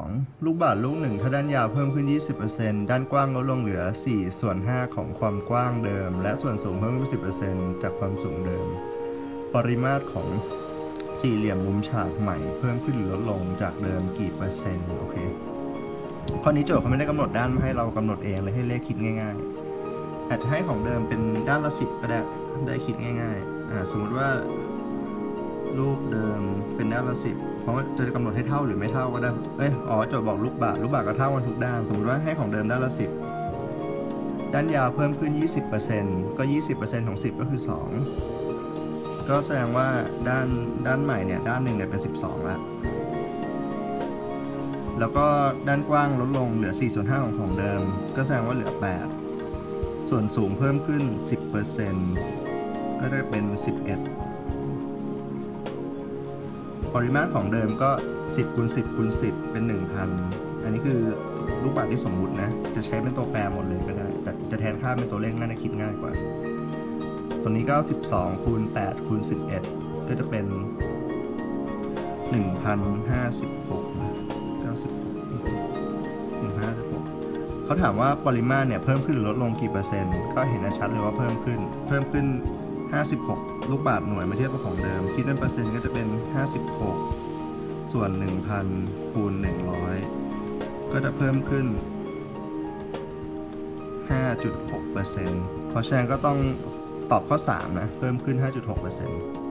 12 ลูกบาศก์ลูกหนึ่งถ้าด้านยาวเพิ่มขึ้น 20%ด้านกว้างลดลงเหลือ 4 ส่วน 5 ของความกว้างเดิม และส่วนสูงเพิ่มขึ้น 10%จากความสูงเดิม ปริมาตรของสี่เหลี่ยมมุมฉากใหม่เพิ่มขึ้นหรือลดลงจากเดิมกี่เปอร์เซ็นต์โอเคข้อนี้โจทย์เขาไม่ได้กำหนดด้านมาให้เรากำหนดเองเลยให้เลขคิดง่ายๆ อาจจะให้ของเดิมเป็นด้านละสิบก็ได้ได้คิดง่ายๆอ่าสมมติว่า รูปเดิมเป็นด้านละสิบเพราะว่าจะกำหนดให้เท่าหรือไม่เท่าก็ได้ เอ้ย อ๋อโจทย์บอกลูกบาศก์ลูกบาศก์ก็เท่ากันทุกด้าน สมมติว่าให้ของเดิมด้านละสิบด้านยาวเพิ่มขึ้น 20%ก็ 20%ของ 10 ก็คือ 2 ก็แสดงว่าด้านด้านใหม่เนี่ย ด้านหนึ่งเนี่ยเป็น 12ละแล้วก็ด้านกว้างลดลงเหลือ4ส่วน5ของของเดิม ก็แสดงว่าเหลือ 8 ส่วนสูงเพิ่มขึ้น 10%ก็ได้เป็น 11 ปริมาตรของเดิมก็ 10คูณ10คูณ10 เป็น 1,000 อันนี้คือรูปแบบที่สมมุตินะ จะใช้เป็นตัวแปรหมดเลยก็ได้ แต่จะแทนค่าเป็นตัวเลขน่าจะคิดง่ายกว่า ตัวนี้ก็12คูณ8คูณ11 ก็จะเป็น 1,056นะ96 1,056เขาถามว่าปริมาตรเนี่ยเพิ่มขึ้นหรือลดลงกี่เปอร์เซ็นต์ ก็เห็นได้ชัดเลยว่าเพิ่มขึ้น เพิ่มขึ้น 56 ลูกบาทหน่วยมาเทียบกับของเดิม คิดเป็นเปอร์เซ็นต์ก็จะเป็น 56 ส่วน 1,000คูณ100 ก็จะเพิ่มขึ้น 5.6%เพราะฉะนั้นก็ต้องตอบข้อ 3 นะ เพิ่มขึ้น 5.6%